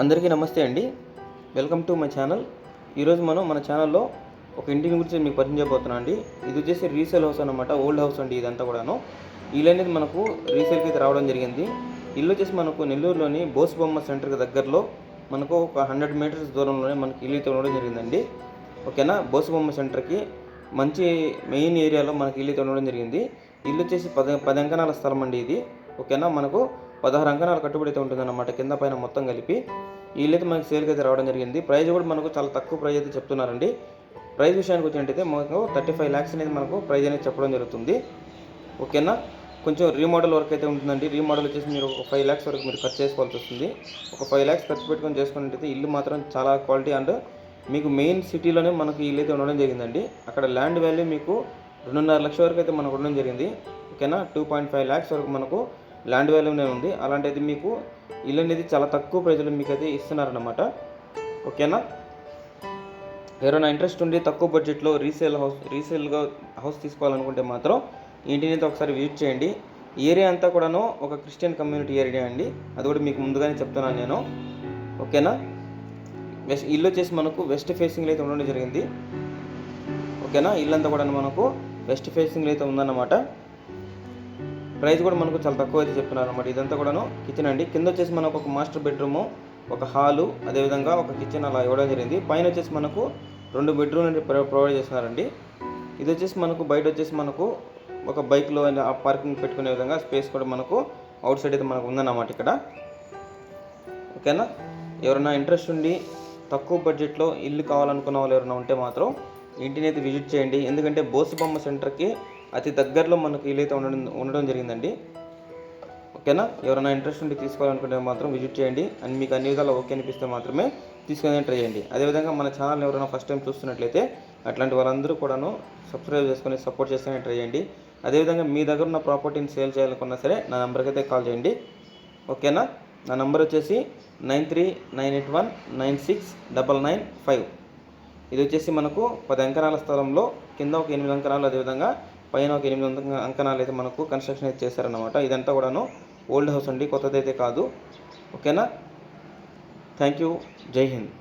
అందరికీ నమస్తే అండి. Welcome to my channel. ఈరోజు మనం మన ఛానల్లో ఒక ఇంటిని గురించి మీకు పరిచయం చేయబోతున్నాం అండి. ఇది వచ్చేసి రీసేల్ హౌస్ అనమాట ఓల్డ్ హౌస్ అండి ఇదంతా కూడాను. ఇల్లు అనేది మనకు రీసేల్కి అయితే రావడం జరిగింది. ఇల్లు వచ్చేసి మనకు నెల్లూరులోని బోసుబొమ్మ సెంటర్కి దగ్గరలో మనకు ఒక హండ్రెడ్ మీటర్స్ దూరంలోనే మనకి ఇల్లు అయితే ఉండడం జరిగిందండి. ఓకేనా? బోసుబొమ్మ సెంటర్కి మంచి మెయిన్ ఏరియాలో మనకి ఇల్లు అయితే ఉండడం జరిగింది. ఇల్లు వచ్చేసి పద పది అంకణాల స్థలం అండి ఇది. ఓకేనా? మనకు పదహారు అంకణాలు కట్టుబడి అయితే ఉంటుందన్నమాట. కింద పైన మొత్తం కలిపి వీళ్ళైతే మనకి సేల్కి అయితే రావడం జరిగింది. ప్రైస్ కూడా మనకు చాలా తక్కువ ప్రైస్ అయితే చెప్తున్నారండి. ప్రైస్ విషయానికి వచ్చినట్టయితే మనకు థర్టీ ఫైవ్ ల్యాక్స్ అనేది మనకు ప్రైజ్ అనేది చెప్పడం జరుగుతుంది. ఓకేనా? కొంచెం రీమోడల్ వర్క్ అయితే ఉంటుందండి. రీమోడల్ వచ్చేసి మీరు ఒక ఫైవ్ ల్యాక్స్ వరకు మీరు ఖర్చు చేసుకోవాల్సి వస్తుంది. ఒక ఫైవ్ ల్యాక్స్ ఖర్చు పెట్టుకొని చేసుకున్నట్టయితే ఇల్లు మాత్రం చాలా క్వాలిటీ అండ్ మీకు మెయిన్ సిటీలోనే మనకు ఇల్లు అయితే ఉండడం జరిగిందండి. అక్కడ ల్యాండ్ వాల్యూ మీకు రెండున్నర లక్షల వరకు అయితే మనకు ఉండడం జరిగింది. ఓకేనా? టూ పాయింట్ ఫైవ్ ల్యాక్స్ వరకు మనకు ల్యాండ్ వాల్యూనే ఉంది. అలాంటిది మీకు ఇల్లు అనేది చాలా తక్కువ ప్రైజ్లో మీకు అయితే ఇస్తున్నారనమాట ఓకేనా ఎవరైనా ఇంట్రెస్ట్ ఉండి తక్కువ బడ్జెట్లో రీసేల్ హౌస్ రీసేల్గా హౌస్ తీసుకోవాలనుకుంటే మాత్రం ఇంటిని అయితే ఒకసారి విజిట్ చేయండి. ఏరియా అంతా కూడాను ఒక క్రిస్టియన్ కమ్యూనిటీ ఏరియా అండి. అది కూడా మీకు ముందుగానే చెప్తున్నాను నేను. ఓకేనా వెస్ట్ ఇల్లు వచ్చేసి మనకు వెస్ట్ ఫేసింగ్లో అయితే ఉండడం జరిగింది. ఓకేనా ఇల్లంతా కూడా మనకు వెస్ట్ ఫేసింగ్లో అయితే ఉందన్నమాట. ప్రైస్ కూడా మనకు చాలా తక్కువ అయితే చెప్తున్నారు అనమాట ఇదంతా కూడాను కిచెన్ అండి. కింద వచ్చేసి మనకు ఒక మాస్టర్ బెడ్రూము ఒక హాలు అదేవిధంగా ఒక కిచెన్ అలా ఇవ్వడం జరిగింది. పైన వచ్చేసి మనకు రెండు బెడ్రూమ్ అనేది ప్రొవైడ్ చేస్తున్నారండి. ఇది వచ్చేసి మనకు బయట వచ్చేసి మనకు ఒక బైక్లో పార్కింగ్ పెట్టుకునే విధంగా స్పేస్ కూడా మనకు అవుట్ సైడ్ అయితే మనకు ఉందన్నమాట ఇక్కడ. ఓకేనా ఎవరైనా ఇంట్రెస్ట్ ఉండి తక్కువ బడ్జెట్లో ఇల్లు కావాలనుకున్న వాళ్ళు ఎవరైనా ఉంటే మాత్రం ఇంటిని అయితే విజిట్ చేయండి. ఎందుకంటే బోసుబొమ్మ సెంటర్కి అతి దగ్గరలో మనకు వీలైతే ఉండడం ఉండడం జరిగిందండి ఓకేనా? ఎవరైనా ఇంట్రెస్ట్ ఉండి తీసుకోవాలనుకుంటే మాత్రం విజిట్ చేయండి. అండ్ మీకు అన్ని విధాలు ఓకే అనిపిస్తే మాత్రమే తీసుకునే ట్రై చేయండి. అదేవిధంగా మన ఛానల్ ఎవరైనా ఫస్ట్ టైం చూస్తున్నట్లయితే అట్లాంటి వాళ్ళందరూ కూడాను సబ్స్క్రైబ్ చేసుకొని సపోర్ట్ చేసుకునే ట్రై చేయండి. అదేవిధంగా మీ దగ్గర ఉన్న ప్రాపర్టీని సేల్ చేయాలనుకున్నా సరే నా నెంబర్కి అయితే కాల్ చేయండి. ఓకేనా? నా నెంబర్ వచ్చేసి nine three nine eight one nine six double nine five. ఇది వచ్చేసి మనకు పది అంకణాల స్థలంలో కింద ఒక ఎనిమిది అంకణాలు అదేవిధంగా పైన ఒక ఎనిమిది వందల అంకణాలు అయితే మనకు కన్స్ట్రక్షన్ అయితే చేశారన్నమాట. ఇదంతా కూడాను ఓల్డ్ హౌస్ అండి కొత్తదైతే కాదు. ఓకేనా? థ్యాంక్ యూ జై హింద్.